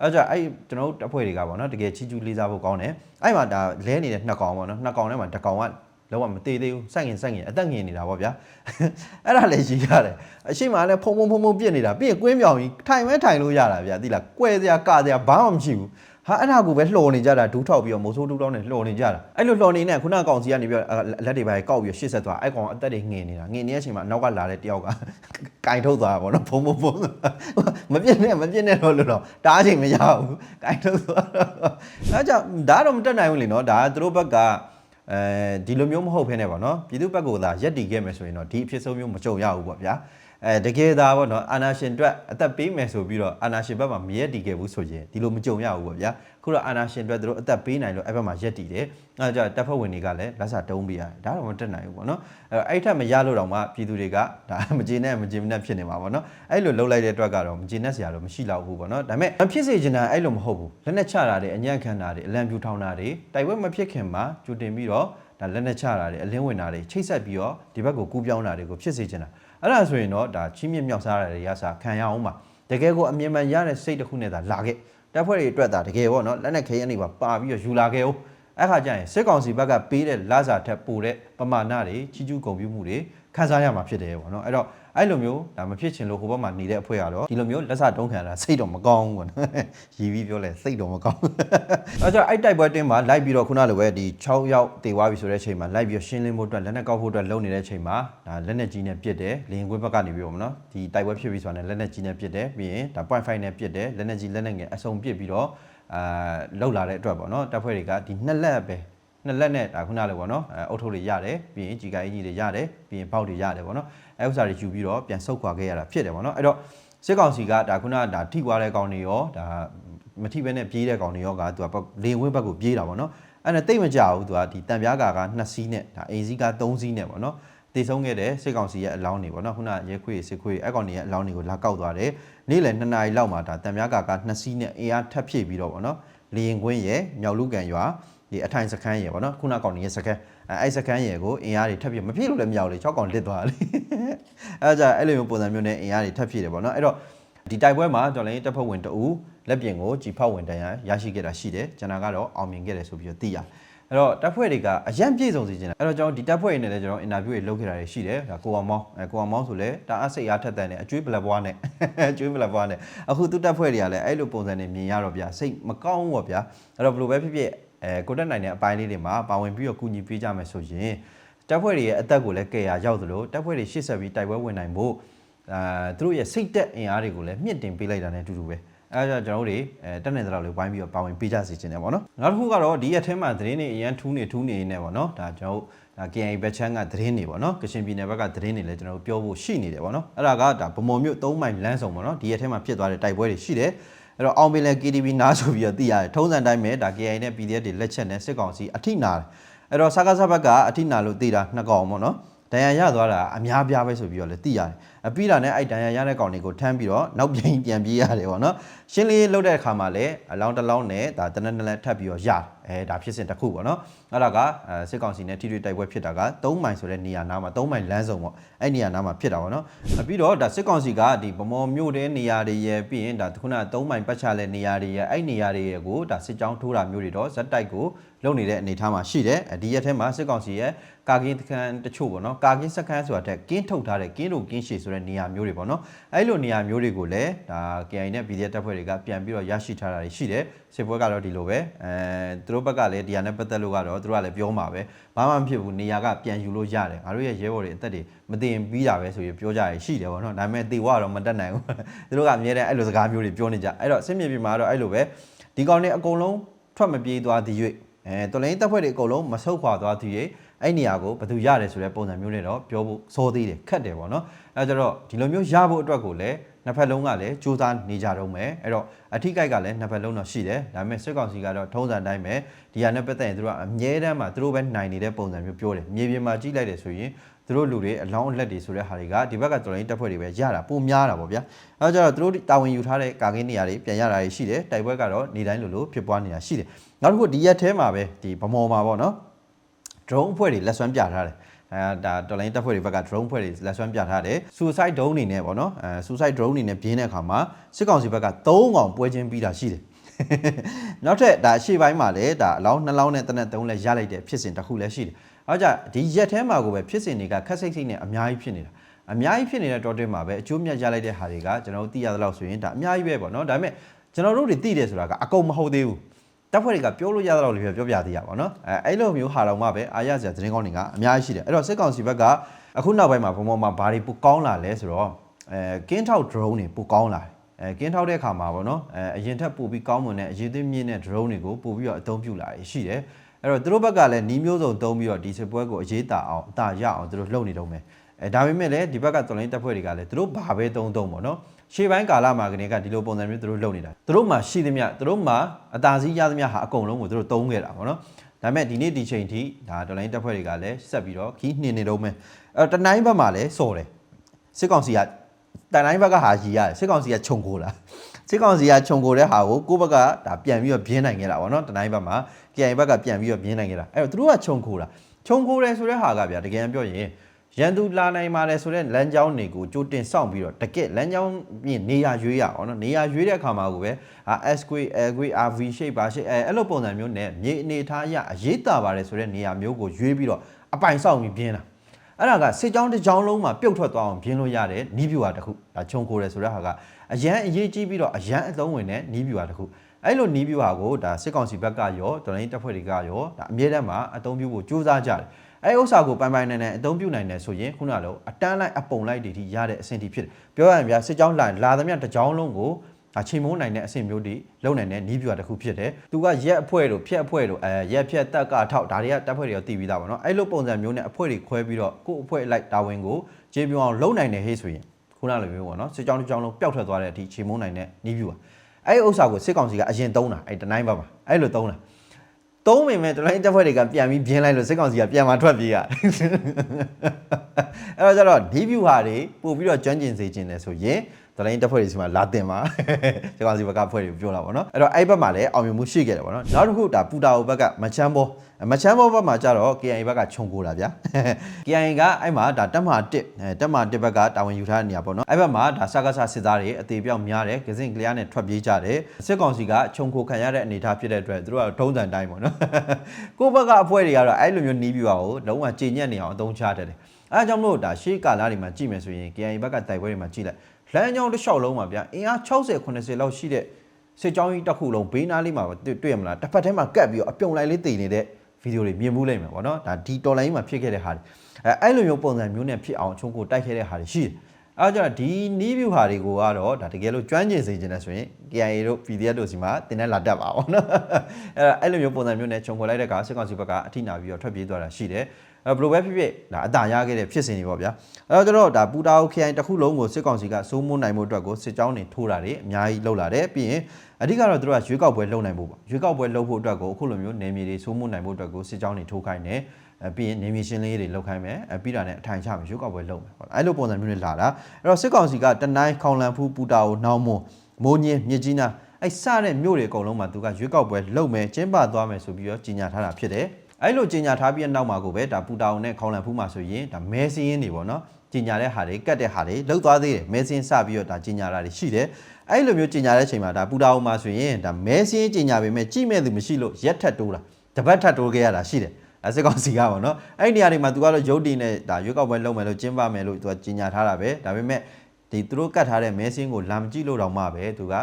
အဲ့ကြအဲ့ကျွန်တော်တို့တပ်ဖွဲ့တွေကပေါ့နော်တကယ်ချီကျူးလေးစားဖို့ကောင်းတယ်အဲ့မှာဒါလဲနေတဲ့နှစ်ကောင်ပေါ့နော်နှစ်ကောင်ထဲမှာတစ်ကောင်က လုံးဝမသေးသေးဘူးစိုက်ရင်စိုက်ရင်အသက်ငင်နေတာပေါ့ဗျာအဲ့ဒါလည်းရည်ရတယ်အရှိမလည်းဖုံဖုံဖုံဖုံပြစ်နေတာပြီးရင်ကွင်းမြောင်ကြီးထိုင်မဲထိုင်လို့ရတာဗျာသိလားကွဲစရာကစရာဘာမှမရှိဘူးဟာအဲ့ဒါကိုပဲလှော်နေကြတာဒူးထောက်ပြီးတော့မိုးဆိုးဒူးတောင်းနဲ့လှော်နေကြတာအဲ့လိုလှော်နေနဲ့ခုနကောင်စီကနေပြီးတော့လက်တွေပဲကောက်ပြီးရှေ့ဆက်သွားအဲ့ကောင်အသက်တွေငင်နေတာငင်နေတဲ့အချိန်မှာနောက်ကလာတဲ့တယောက်ကကင်ထုတ်သွားတာပေါ့နော်ဖုံဖုံဖုံမပြစ်နဲ့မပြစ်နဲ့တော့လို့တော့တားချိန်မရဘူးကင်ထုတ်သွားအဲ့ကြောင့်ဒါတော့မတက်နိုင်ဘူးလीနော်ဒါကသူတို့ဘက်က အဲဒီလိုမျိုးမဟုတ်ဖ ೇನೆ ပေါ့နော်ပြည်သူဘက်ကသာရက်တီခဲ့မယ်ဆိုရင်တော့ဒီအဖြစ်ဆုံးမျိုးမကြုံရဘူးပေါ့ဗျာ အဲတကယ်သားပေါ့နော်အာနာရှင်အတွက်အသက်ပေးမယ်ဆိုပြီးတော့အာနာရှင်ဘက်မှာမရက်တီခဲ့ဘူးဆိုရင်ဒီလိုမကြုံရဘူးပေါ့ဗျာခုတော့အာနာရှင်အတွက်သူတို့အသက်ပေးနိုင်လို့အဲ့ဘက်မှာရက်တီတယ်အဲကြောင့်တပ်ဖွဲ့ဝင်တွေကလည်းလက်စာတုံးပေးရတယ်ဒါတော့မတက်နိုင်ဘူးပေါ့နော်အဲအဲ့ထက်မရလို့တော့မှပြည်သူတွေကဒါမကျေနပ်မကျေနပ်ဖြစ်နေမှာပေါ့နော်အဲ့လိုလှုပ်လိုက်တဲ့အတွက်ကတော့မကျေနပ်စရာတော့မရှိတော့ဘူးပေါ့နော်ဒါပေမဲ့မဖြစ်စေချင်တာအဲ့လိုမဟုတ်ဘူးလက်နဲ့ချတာတွေအညံ့ခံတာတွေအလံပြူထောင်တာတွေတိုက်ပွဲမဖြစ်ခင်မှာကြိုတင်ပြီးတော့ဒါလက်နဲ့ချတာတွေအလင်းဝင်တာတွေချိတ်ဆက်ပြီးတော့ဒီဘက်ကိုကူးပြောင်းတာတွေကိုဖြစ်စေချင်တာ အဲ့ဒါဆိုရင်တော့ဒါချင်းမြင့်မြောက်စားရတဲ့ရစားခံရအောင်ပါတကယ်ကိုအမြင်မှန်ရတဲ့စိတ်တစ်ခုနဲ့သာလာခဲ့တပ်ဖွဲ့တွေအတွက်ဒါတကယ်ပေါ့နော်လက်နဲ့ခဲရနေပါပါပြီးတော့ယူလာခဲ့အောင်အဲ့ခါကျရင်စစ်ကောင်စီဘက်ကပေးတဲ့လစာထက်ပိုတဲ့ပမာဏတွေချီကျူးကုန်ပြမှုတွေခန်းစားရမှာဖြစ်တယ်ပေါ့နော်အဲ့တော့ အဲ့လိုမျိုးဒါမဖြစ်ချင်လို့ဟိုဘက်မှာနေတဲ့အဖွဲ့ကတော့ဒီလိုမျိုးလက်စတုံးခံတာစိတ်တော့မကောင်းဘူးပေါ့နော်ရည်ပြီးပြောလဲစိတ်တော့မကောင်းအဲ့ကြောင့်အဲ့တိုက်ပွဲတင်းမှာလိုက်ပြီးတော့ခုနလိုပဲဒီ6ရောက်တေသွားပြီဆိုတဲ့အချိန်မှာလိုက်ပြီးတော့ရှင်းလင်းဖို့အတွက်လက်နက်ကောက်ဖို့အတွက်လုပ်နေတဲ့အချိန်မှာဒါလက်နက်ကြီးနဲ့ပစ်တယ်လင်ကွင်းဘက်ကနေပြီးတော့မနော်ဒီတိုက်ပွဲဖြစ်ပြီးဆိုတာနဲ့လက်နက်ကြီးနဲ့ပစ်တယ်ပြီးရင်ဒါ point 5နဲ့ပစ်တယ်လက်နက်ကြီးလက်နက်ငယ်အစုံပစ်ပြီးတော့အာလောက်လာတဲ့အတွက်ပေါ့နော်တပ်ဖွဲ့တွေကဒီနှစ်လက်ပဲနှစ်လက်နဲ့ဒါခုနလိုပေါ့နော်အုတ်ထုတ်တွေရတယ်ပြီးရင်ကြီးကိုင်းကြီးတွေရတယ်ပြီးရင်ပေါက်တွေရတယ်ပေါ့နော် အဲဥစ္စာတွေယူပြီးတော့ပြန်ဆုတ်ခွာခဲ့ရတာဖြစ်တယ်ပေါ့နော်အဲ့တော့စစ်ကောင်စီကဒါခုနကဒါထိကွာတဲ့ကောင်တွေရောဒါမထိဘဲနဲ့ပြေးတဲ့ကောင်တွေရောကသူကလေဝင်းဘက်ကိုပြေးတာပေါ့နော်အဲ့ဒါတိတ်မကြဘူးသူကဒီတံပြားကာက2စီးနဲ့ဒါအိမ်စီးကာ3စီးနဲ့ပေါ့နော်တည်ဆုံးခဲ့တဲ့စစ်ကောင်စီရဲ့အလောင်းတွေပေါ့နော်ခုနရဲခွေစစ်ခွေအဲ့ကောင်တွေရဲ့အလောင်းတွေကိုလာကောက်သွားတယ်နေ့လယ်2နာရီလောက်မှာဒါတံပြားကာက2စီးနဲ့အင်အားထပ်ဖြည့်ပြီးတော့ပေါ့နော်လေရင်ကွင်းရဲ့မြောက်လူကန်ရွာ ဒီအထိုင်စခန်းရယ်ပေါ့နော်ခုနကောင်ကြီးစခန်းအဲအဲ့စခန်းရယ်ကိုအင်အားတွေထပ်ပြမဖြစ်လို့လည်းမရောက်လေ6ကောင်လစ်သွားလေအဲကြအဲ့လိုမျိုးပုံစံမျိုးနဲ့အင်အားတွေထပ်ပြတယ်ပေါ့နော်အဲ့တော့ဒီတိုက်ပွဲမှာကျွန်တော်လည်းတပ်ဖွဲ့ဝင်တအူလက်ပြင်ကိုကြည်ဖောက်ဝင်တန်ရရရှိခဲ့တာရှိတယ်ကျွန်တော်ကတော့အောင်မြင်ခဲ့တယ်ဆိုပြီးတော့သိရတယ်အဲ့တော့တပ်ဖွဲ့တွေကအရန်ပြည့်စုံစီခြင်းအဲ့တော့ကျွန်တော်ဒီတပ်ဖွဲ့တွေနဲ့လည်းကျွန်တော်အင်တာဗျူးတွေလုပ်ခဲ့တာတွေရှိတယ်ဒါကိုအောင်မောင်းအဲကိုအောင်မောင်းဆိုလည်းတာအစိတ်အားထက်တန်တဲ့အကျွေးပလက်ဘွားနဲ့အကျွေးပလက်ဘွားနဲ့အခုသူတပ်ဖွဲ့တွေကလည်းအဲ့လိုပုံစံတွေမြင်ရတော့ဗျာစိတ်မကောင်းဘူးပေါ့ဗျာအဲ့တော့ဘယ်လိုပဲဖြစ်ဖြစ် အဲကိုတက်နိုင်တဲ့အပိုင်းလေးတွေမှာပါဝင်ပြီးတော့ကူညီပေးကြမယ်ဆိုရင်တပ်ဖွဲ့တွေရဲ့အသက်ကိုလည်းကယ်ရရောက်သလိုတပ်ဖွဲ့တွေရှေ့ဆက်ပြီးတိုက်ပွဲဝင်နိုင်ဖို့အာသူတို့ရဲ့စိတ်သက်အင်အားတွေကိုလည်းမြင့်တင်ပေးလိုက်တာနဲ့အတူတူပဲအဲဒါကြောင့်ကျွန်တော်တို့တွေအဲတက်နေတဲ့လောက်လေးဝိုင်းပြီးတော့ပါဝင်ပေးကြစီခြင်းတယ်ပေါ့နော်နောက်တစ်ခုကတော့ဒီရက်ထဲမှာသတင်းတွေအရန်ထူးနေထူးနေနေပေါ့နော်ဒါကျွန်တော်တို့ဒါ KNY ဘက်ချမ်းကသတင်းတွေပေါ့နော်ကချင်ပြည်နယ်ဘက်ကသတင်းတွေလည်းကျွန်တော်တို့ပြောဖို့ရှိနေတယ်ပေါ့နော်အဲ့ဒါကဒါဗမော်မြို့၃မိုင်လမ်းဆောင်ပေါ့နော်ဒီရက်ထဲမှာဖြစ်သွားတဲ့တိုက်ပွဲတွေရှိတယ် အဲ့တော့အောင်ပင်လယ် KTV နားဆိုပြီးတော့သိရတယ်ထုံးစံတိုင်းပဲဒါ KI နဲ့ PDF တွေလက်ချက်နဲ့စစ်ကောင်စီအထိနာတယ်အဲ့တော့စကားစဘက်ကအထိနာလို့သိတာနှစ်ကောင်ပေါ့နော်ဒဏ်ရာရသွားတာအများပြားပဲဆိုပြီးတော့လည်းသိရတယ် အပြီးတာနဲ့အဲ့ဒဏ်ရာရတဲ့ကောင်တွေကိုထမ်းပြီးတော့နောက်ပြန်ပြန်ပြေးရတယ်ပေါ့နော်ရှင်းလေးလုပ်တဲ့အခါမှာလည်းအလောင်းတစ်လောင်းနဲ့ဒါတနက်နက်ထပ်ပြီးတော့ရတယ်အဲဒါဖြစ်စဉ်တစ်ခုပေါ့နော်အဲ့ဒါကစစ်ကောင်စီနဲ့ထိတွေ့တိုက်ပွဲဖြစ်တာက3မိုင်ဆိုတဲ့နေရာနားမှာ3မိုင်လမ်းစုံပေါ့အဲ့နေရာနားမှာဖြစ်တာပေါ့နော်ပြီးတော့ဒါစစ်ကောင်စီကဒီဗမော်မြို့တဲ့နေရာတွေရဲ့ပြီးရင်ဒါခုန3မိုင်ပတ်ချလဲနေရာတွေရဲ့အဲ့နေရာတွေရဲ့ကိုဒါစစ်ကြောင်းထိုးတာမျိုးတွေတော့ဇက်တိုက်ကိုလုပ်နေတဲ့အနေအထားမှာရှိတယ်ဒီရက်ထဲမှာစစ်ကောင်စီရဲ့ကာကင်းစခန်းတချို့ပေါ့နော်ကာကင်းစခန်းဆိုတာတဲ့ကင်းထုတ်ထားတဲ့ကင်းတို့ကင်းရှည်ဆိုဆိုတဲ့နေရာမျိုးတွေပေါ့နော်အဲ့လိုနေရာမျိုးတွေကိုလည်းဒါ KI နဲ့ PDF တပ်ဖွဲ့တွေကပြန်ပြီးတော့ရရှိထားတာတွေရှိတယ်စစ်ပွဲကတော့ဒီလိုပဲအဲသူတို့ဘက်ကလည်းဒီဟာနဲ့ပတ်သက်လို့ကတော့သူတို့ကလည်းပြောမှာပဲဘာမှမဖြစ်ဘူးနေရာကပြန်ယူလို့ရတယ်ငါတို့ရဲ့ရဲဘော်တွေအသက်တွေမတင်ပြီးတာပဲဆိုပြီးပြောကြရရှိတယ်ပေါ့နော်ဒါပေမဲ့တေဝါတော့မတက်နိုင်ဘူးသူတို့ကအများတဲ့အဲ့လိုစကားမျိုးတွေပြောနေကြအဲ့တော့စစ်မြေပြင်မှာတော့အဲ့လိုပဲဒီကောင်တွေအကုန်လုံးထွက်မပြေးသွားသည်၍အဲတော်လိုင်းတပ်ဖွဲ့တွေအကုန်လုံးမဆုတ်ခွာသွားသည်၍ အဲ့နေရာကိုဘယ်သူရတယ်ဆိုတဲ့ပုံစံမျိုးနဲ့တော့ပြောဖို့စောသေးတယ်ခက်တယ်ပေါ့နော်အဲကြတော့ဒီလိုမျိုးရဖို့အတွက်ကိုလည်းနှစ်ဖက်လုံးကလည်းစူးစမ်းနေကြတော့မယ်အဲ့တော့အထိကိုက်ကလည်းနှစ်ဖက်လုံးတော့ရှိတယ်ဒါပေမဲ့စစ်ကောင်စီကတော့ထုံးစံတိုင်းပဲဒီဟာနဲ့ပတ်သက်ရင်သူတို့ကအမြဲတမ်းမှာသူတို့ပဲနိုင်နေတဲ့ပုံစံမျိုးပြောတယ်မြေပြင်မှာကြည့်လိုက်တယ်ဆိုရင်သူတို့လူတွေအလောင်းအလက်တွေဆိုတဲ့ဟာတွေကဒီဘက်ကတော်လိုင်းတပ်ဖွဲ့တွေပဲရတာပုံများတာပေါ့ဗျာအဲကြတော့သူတို့တာဝန်ယူထားတဲ့ကာကင်းနေရာတွေပြန်ရတာရှိတယ်တိုက်ပွဲကတော့နေတိုင်းလိုလိုဖြစ်ပွားနေတာရှိတယ်နောက်တစ်ခုဒီရက်ထဲမှာပဲဒီဗမော်မှာပေါ့နော် drone အဖွဲ့တွေလက်စွမ်းပြထားတယ်အဲဒါတော်လိုင်းတပ်ဖွဲ့တွေဘက်က drone ဖွဲ့တွေလက်စွမ်းပြထားတယ် suicide drone အနေနဲ့ပေါ့နော်အဲ suicide drone အနေနဲ့ပြင်းတဲ့အခါမှာစစ်ကောင်စီဘက်က3កောင်ပွဲချင်းပြီးတာရှိတယ်နောက်ထပ်ဒါရှေ့ပိုင်းမှာလည်းဒါအလောင်းနှလောင်းနဲ့တနက်သုံးလဲရလိုက်တဲ့ဖြစ်စဉ်တစ်ခုလည်းရှိတယ်။အဲကြဒီရက်ထဲမှာကိုပဲဖြစ်စဉ်တွေကခက်စိတ်စိတ်နဲ့အများကြီးဖြစ်နေတာ။အများကြီးဖြစ်နေတဲ့တော်တွင်းမှာပဲအကျိုးမြတ်ရလိုက်တဲ့ဟာတွေကကျွန်တော်တို့သိရသလောက်ဆိုရင်ဒါအများကြီးပဲပေါ့နော်။ဒါပေမဲ့ကျွန်တော်တို့တွေသိတယ်ဆိုတာကအကုန်မဟုတ်သေးဘူး။ တပ်ဖွဲ့တွေကပြောလို့ရသလောက်လည်းပြောပြသေးရပါတော့။အဲအဲ့လိုမျိုးဟာတော့မှပဲအားရစရာသတင်းကောင်းတွေကအများကြီးရှိတယ်။အဲ့တော့စစ်ကောင်စီဘက်ကအခုနောက်ပိုင်းမှာဘုံပေါ်မှာဘာတွေပိုကောင်းလာလဲဆိုတော့အဲကင်းထောက် drone တွေပိုကောင်းလာတယ်။အဲကင်းထောက်တဲ့အခါမှာပေါ့နော်အဲအရင်ထက်ပိုပြီးကောင်းမွန်တဲ့အရေးသွေးမြင့်တဲ့ drone တွေကိုပို့ပြီးတော့အသုံးပြုလာရရှိတယ်အဲ့တော့သူတို့ဘက်ကလည်းနီးမျိုးစုံသုံးပြီးတော့ဒီစစ်ပွဲကိုအရေးတာအောင်အတာရအောင်သူတို့လှုပ်နေတော့မယ် အဲဒါပေမဲ့လည်းဒီဘက်ကတော်လိုင်းတပ်ဖွဲ့တွေကလည်းသူတို့ဘာပဲသုံးသုံးပေါ့နော်ရှေ့ပိုင်းကာလမှာကနေကဒီလိုပုံစံမျိုးသူတို့လှုပ်နေတာသူတို့မှာရှိသမျှသူတို့မှာအတာစီးရသမျှဟာအကုန်လုံးကိုသူတို့သုံးခဲ့တာပေါ့နော်ဒါပေမဲ့ဒီနေ့ဒီချိန်ထိဒါတော်လိုင်းတပ်ဖွဲ့တွေကလည်းဆက်ပြီးတော့ခီးနှင်နေတော့မယ်အဲတနိုင်းဘက်မှာလည်းစော်တယ်စစ်ကောင်စီကတနိုင်းဘက်ကဟာကြီးရတယ်စစ်ကောင်စီကခြုံကိုလာစစ်ကောင်စီကခြုံကိုတဲ့ဟာကိုကိုယ့်ဘက်ကဒါပြန်ပြီးတော့ပြင်းနိုင်ခဲ့တာပေါ့နော်တနိုင်းဘက်မှာ KI ဘက်ကပြန်ပြီးတော့ပြင်းနိုင်ခဲ့တာအဲ့တော့သူတို့ကခြုံခိုးတာခြုံခိုးတယ်ဆိုတဲ့ဟာကဗျာတကယ်ပြောရင် ရန်သူလာနိုင်ပါတယ်ဆိုတဲ့လမ်းကြောင်းတွေကိုကြိုတင်စောင့်ပြီးတော့တကက်လမ်းကြောင်းပြင်နေရရွေးရအောင်နော်နေရရွေးတဲ့အခါမှာကိုပဲအာ S quay L quay RV shape ပါ shape အဲအဲ့လိုပုံစံမျိုးနဲ့မြေအနေထားအရအရေးတာပါတယ်ဆိုတဲ့နေရာမျိုးကိုရွေးပြီးတော့အပိုင်ဆောင်ပြီးပြင်းတာအဲ့ဒါကစစ်ကြောင်းတစ်ကြောင်းလုံးမှာပြုတ်ထွက်သွားအောင်ပြင်းလို့ရတဲ့နီးပြူဟာတစ်ခုဒါခြုံခိုးတယ်ဆိုတဲ့ဟာကအရန်အရေးကြီးပြီးတော့အရန်အသုံးဝင်တဲ့နီးပြူဟာတစ်ခုအဲ့လိုနီးပြူဟာကိုဒါစစ်ကောင်စီဘက်ကရောတော်လိုင်းတပ်ဖွဲ့တွေကရောဒါအမြဲတမ်းမှာအသုံးပြုဖို့ကြိုးစားကြတယ် အဲ့ဥစ္စာကိုပိုင်ပိုင်နိုင်နိုင်အသုံးပြုနိုင်တယ်ဆိုရင်ခုနကတော့အတန်းလိုက်အပုံလိုက်တွေထိရတဲ့အဆင့်ထိဖြစ်တယ်ပြောရရင်ဗျာစစ်ကြောင်းလာလာသမျှတစ်ကြောင်းလုံးကိုအချိန်မိုးနိုင်တဲ့အဆင့်မျိုးတွေလုံနိုင်တဲ့နီးပြူတစ်ခုဖြစ်တယ်။သူကရက်အဖွဲ့တို့ဖြက်အဖွဲ့တို့အဲရက်ဖြက်တက်ကထောက်ဒါတွေကတပ်ဖွဲ့တွေရောတည်ပြီးသားပါနော်။အဲ့လိုပုံစံမျိုးနဲ့အဖွဲ့တွေခွဲပြီးတော့ကိုယ့်အဖွဲ့လိုက်တာဝန်ကိုခြေပြောင်းအောင်လုံနိုင်တယ်ဟေ့ဆိုရင်ခုနလိုမျိုးပေါ့နော်စစ်ကြောင်းတစ်ကြောင်းလုံးပျောက်ထွက်သွားတဲ့အထိချိန်မိုးနိုင်တဲ့နီးပြူပါ။အဲ့ဒီဥစ္စာကိုစစ်ကောင်စီကအရင်သုံးတာအဲ့တနိုင်းဘက်မှာအဲ့လိုသုံးတာ သုံးမိမဲ့တလိုင်းတပ်ဖွဲ့တွေကပြန်ပြီးပြင်းလိုက်လို့စစ်ကောင်စီကပြန်มาထွက်ပြေးရအဲ့တော့ကျတော့ဒီ view ဟာတွေပို့ပြီးတော့ကျွမ်းကျင်စေခြင်းလဲဆိုရင် တလိုင်းတပ်ဖွဲ့တွေစီမှာလာတင်ပါစစ်ကောင်စီဘက်ကဖွဲ့တွေပြောတာပေါ့နော်အဲ့တော့အဲ့ဘက်မှာလည်းအောင်မြင်မှုရှိခဲ့တယ်ပေါ့နော်နောက်တစ်ခုဒါပူတာအိုဘက်ကမချမ်းဘောမချမ်းဘောဘက်မှာကျတော့ KIA ဘက်ကခြုံကိုတာဗျာ KIA ကအဲ့မှာဒါတက်မှာ1တက်မှာ1ဘက်ကတာဝန်ယူထားတဲ့နေရာပေါ့နော်အဲ့ဘက်မှာဒါစကားဆစစ်သားတွေအသေးပြောက်များတယ်ကစင်ကလျားနဲ့ထွက်ပြေးကြတယ်စစ်ကောင်စီကခြုံကိုခံရတဲ့အနေအထားဖြစ်တဲ့အတွက်သူတို့ကထုံးစံတိုင်းပေါ့နော်ကိုယ့်ဘက်ကအဖွဲတွေကတော့အဲ့လိုမျိုးနီးပြပါကိုလုံးဝကြည်ညက်နေအောင်အသုံးချတတ်တယ် အဲအကြောင်းမလို့ဒါရှေးကာလတွေမှာကြည့်မယ်ဆိုရင် KIA ဘက်ကတိုက်ပွဲတွေမှာကြည့်လိုက်လမ်းကြောင်းတစ်လျှောက်လုံးမှာဗျာအင်အား60 80လောက်ရှိတဲ့စစ်ကြောင်းကြီးတစ်ခုလုံးဘေးနားလေးမှာတွေ့ရမလားတစ်ဖက်ထဲမှာကတ်ပြီးတော့အပြုံလိုက်လေးတည်နေတဲ့ဗီဒီယိုတွေမြင်မှုလိမ့်မယ်ပေါ့နော်ဒါဒီတော်လိုင်းမှာဖြစ်ခဲ့တဲ့ဟာတွေအဲအဲ့လိုမျိုးပုံစံမျိုးနဲ့ဖြစ်အောင်ချုံကိုတိုက်ခဲ့တဲ့ဟာတွေရှိတယ်အဲကြောင့်ဒီနီးဗျူဟာတွေကိုကတော့ဒါတကယ်လို့ကျွမ်းကျင်စေခြင်းနဲ့ဆိုရင် KIA တို့ PDF တို့စီမှာတင်တဲ့လာတက်ပါပေါ့နော်အဲအဲ့လိုမျိုးပုံစံမျိုးနဲ့ခြုံခေါ်လိုက်တဲ့အခါစစ်ကောင်စီဘက်ကအထိနာပြီးတော့ထွက်ပြေးသွားတာရှိတယ်အဲ ဘယ်လိုပဲဖြစ်ဖြစ်ဒါအတာရခဲ့တဲ့ဖြစ်စဉ်တွေပေါ့ဗျာအဲတော့ကျွန်တော်ဒါပူတာအို KI တစ်ခုလုံးကိုစစ်ကောင်စီကစိုးမိုးနိုင်မှုအတွက်ကိုစစ်ကြောင်းတွေထိုးတာတွေအများကြီးလှုပ်လာတယ်ပြီးရင်အဓိကတော့သူတို့ကရွေးကောက်ပွဲလှုပ်နိုင်ဖို့ပေါ့ရွေးကောက်ပွဲလှုပ်ဖို့အတွက်ကိုအခုလိုမျိုးနေမြေတွေစိုးမိုးနိုင်ဖို့အတွက်ကိုစစ်ကြောင်းတွေထိုးခိုင်းတယ်အဲပြီးရင်နေမြေရှင်းလင်းရေးတွေလုပ်ခိုင်းမယ်အဲပြီးတာနဲ့အထိုင်ချမယ်ရွေးကောက်ပွဲလုပ်မယ်ပေါ့အဲလိုပုံစံမျိုးတွေလာတာအဲ့တော့စစ်ကောင်စီကတနိုင်းခေါင်လန်ဖူးပူတာအိုနောင်မွန်မိုးညင်းမြစ်ကြီးနားအဲ့စတဲ့မြို့တွေအကုန်လုံးမှာသူကရွေးကောက်ပွဲလုပ်မယ်ကျင်းပသွားမယ်ဆိုပြီးတော့ကြီးညာထားတာဖြစ်တယ် အဲ့လိုကြီးညာထားပြီးတဲ့နောက်မှာကိုပဲဒါပူတာအောင်နဲ့ခေါင်လန်ဖူးမှာဆိုရင်ဒါမဲစင်းရင်းတွေပေါ့နော်ကြီးညာတဲ့ဟာတွေကတ်တဲ့ဟာတွေလောက်သွားသေးတယ်မဲစင်းစပြီးတော့ဒါကြီးညာတာတွေရှိတယ်အဲ့လိုမျိုးကြီးညာတဲ့အချိန်မှာဒါပူတာအောင်မှာဆိုရင်ဒါမဲစင်းကြီးညာပေမဲ့ကြည့်မဲ့သူမရှိလို့ရက်ထက်တိုးတာတပတ်ထက်တိုးခဲ့ရတာရှိတယ်အဲစစ်ကောင်စီကပေါ့နော်အဲ့ဒီနေရာတွေမှာသူကတော့ရုပ်တည်နဲ့ဒါရွေးကောက်ပွဲလုပ်မယ်လို့ကျင်းပမယ်လို့သူကကြေညာထားတာပဲဒါပေမဲ့ဒီသူတို့ကတ်ထားတဲ့မဲစင်းကိုလာမကြည့်လို့တော့မှပဲသူက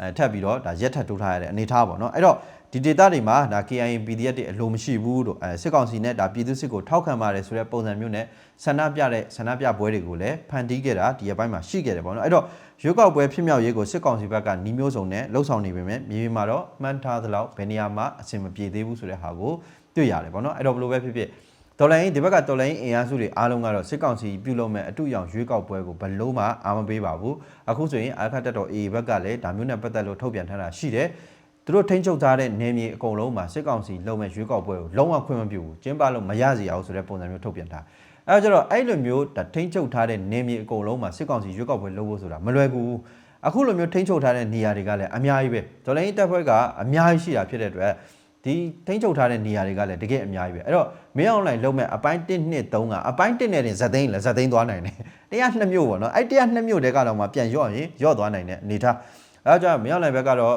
အဲထပ်ပြီးတော့ဒါရက်ထပ်တိုးထားရတဲ့အနေထားပေါ့နော်အဲ့တော့ ဒီဒေတာတွေမှာဒါ KIA PDF တွေအလိုမရှိဘူးလို့အဲစစ်ကောင်စီနဲ့ဒါပြည်သူစစ်ကိုထောက်ခံပါတယ်ဆိုတဲ့ပုံစံမျိုးနဲ့ဆန္ဒပြတဲ့ဆန္ဒပြပွဲတွေကိုလည်းဖန်တီးခဲ့တာဒီအပိုင်းမှာရှိခဲ့တယ်ပေါ့နော်အဲ့တော့ရွေးကောက်ပွဲဖြစ်မြောက်ရေးကိုစစ်ကောင်စီဘက်ကညီမျိုးစုံနဲ့လှုပ်ဆောင်နေပေမဲ့မြေပြင်မှာတော့မှန်းထားသလောက်ဘယ်နေရာမှာအဆင်မပြေသေးဘူးဆိုတဲ့ဟာကိုတွေ့ရတယ်ပေါ့နော်အဲ့တော့ဘယ်လိုပဲဖြစ်ဖြစ်တော်လိုင်းဒီဘက်ကတော်လိုင်းအင်အားစုတွေအားလုံးကတော့စစ်ကောင်စီပြုလုပ်မဲ့အတူရောင်ရွေးကောက်ပွဲကိုဘယ်လို့မှအာမပေးပါဘူးအခုဆိုရင်အာခတ်တက်တော် A ဘက်ကလည်းဒါမျိုးနဲ့ပတ်သက်လို့ထုတ်ပြန်ထားတာရှိတယ်သူ တို့ထိန်းချုပ်ထားတဲ့နေမြေအကုန်လုံးမှာစစ်ကောင်စီလုပ်မဲ့ရွေးကောက်ပွဲကိုလုံးဝခွင့်မပြုဘူးကျင်းပလို့မရစီအောင်ဆိုတဲ့ပုံစံမျိုးထုတ်ပြန်ထားအဲဒါကြတော့အဲ့လိုမျိုးဒါထိန်းချုပ်ထားတဲ့နေမြေအကုန်လုံးမှာစစ်ကောင်စီရွေးကောက်ပွဲလုပ်ဖို့ဆိုတာမလွယ်ကူဘူးအခုလိုမျိုးထိန်းချုပ်ထားတဲ့နေရာတွေကလည်းအများကြီးပဲဒေါ်လာရင်းတပ်ဖွဲ့ကအများကြီးရှိတာဖြစ်တဲ့အတွက်ဒီထိန်းချုပ်ထားတဲ့နေရာတွေကလည်းတကယ်အများကြီးပဲအဲ့တော့မင်းအောင်လိုင်းလုံးမဲ့အပိုင်း1 2 3ကအပိုင်း1နဲ့တင်ဇက်သိန်းလည်းဇက်သိန်းသွားနိုင်တယ်တရား2မြို့ပေါ့နော်အဲ့တရား2မြို့တဲကတော့မှပြန်ရော့ရင်ရော့သွားနိုင်တဲ့အနေထားအဲဒါကြောင့်မင်းအောင်လိုင်းဘက်ကတော့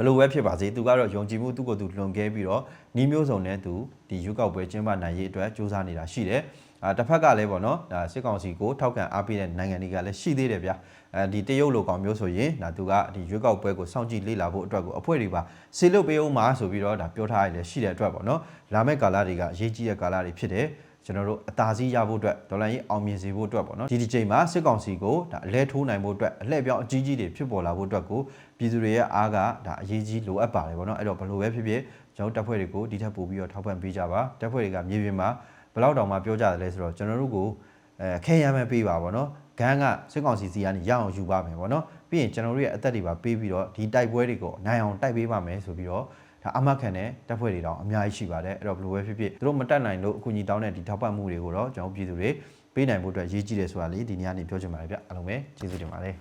ဘယ်လိုပဲဖြစ်ပါစေသူကတော့ယုံကြည်မှုသူ့ကိုယ်သူလွန်ကဲပြီးတော့နှီးမျိုးစုံနဲ့သူဒီရွေးကောက်ပွဲကျင်းပနိုင်ရေးအတွက်စူးစမ်းနေတာရှိတယ်။အာတစ်ဖက်ကလည်းပေါ့နော်ဒါစစ်ကောင်စီကိုထောက်ခံအားပေးတဲ့နိုင်ငံတွေကလည်းရှိသေးတယ်ဗျာ။အဲဒီတရုတ်လိုကောင်မျိုးဆိုရင်ဒါသူကဒီရွေးကောက်ပွဲကိုစောင့်ကြည့်လေ့လာဖို့အတွက်ကိုအဖွဲ့တွေပါဆေလွတ်ပေးအောင်မှာဆိုပြီးတော့ဒါပြောထားရည်လည်းရှိတဲ့အတွက်ပေါ့နော်။လာမယ့်ကာလတွေကအရေးကြီးတဲ့ကာလတွေဖြစ်တယ်။ ကျွန်တော်တို့အသာစီးရဖို့အတွက်ဒေါ်လာရေးအောင်မြင်စေဖို့အတွက်ပေါ့နော်ဒီဒီချိန်မှာစစ်ကောင်စီကိုဒါအလဲထိုးနိုင်ဖို့အတွက်အလှည့်ပြောင်းအကြီးကြီးတွေဖြစ်ပေါ်လာဖို့အတွက်ကိုပြည်သူတွေရဲ့အားကဒါအရေးကြီးလိုအပ်ပါတယ်ပေါ့နော်အဲ့တော့ဘယ်လိုပဲဖြစ်ဖြစ်ကျွန်တော်တပ်ဖွဲ့တွေကိုဒီထက်ပိုပြီးတော့ထောက်ပံ့ပေးကြပါတပ်ဖွဲ့တွေကမြေပြင်မှာဘယ်လောက်တောင်မှပြောကြတယ်လဲဆိုတော့ကျွန်တော်တို့ကိုအဲခဲရမ်းမဲ့ပေးပါပေါ့နော်ဂန်းကစစ်ကောင်စီစီကနေရအောင်ယူပါမယ်ပေါ့နော်ပြီးရင်ကျွန်တော်တို့ရဲ့အသက်တွေပါပေးပြီးတော့ဒီတိုက်ပွဲတွေကိုနိုင်အောင်တိုက်ပေးပါမယ်ဆိုပြီးတော့ ဒါအမတ်ခံတဲ့တပ်ဖွဲ့တွေတောင်အများကြီးရှိပါတယ်အဲ့တော့ဘယ်လိုပဲဖြစ်ဖြစ်သူတို့မတက်နိုင်လို့အကူအညီတောင်းတဲ့ဒီထောက်ပံ့မှုတွေကိုတော့ကျွန်တော်ပြည်သူတွေပေးနိုင်ဖို့အတွက်ရည်ကြီးတယ်ဆိုတာလေးဒီနေ့ကနေပြောချင်ပါတယ်ဗျအားလုံးပဲကျေးဇူးတင်ပါတယ်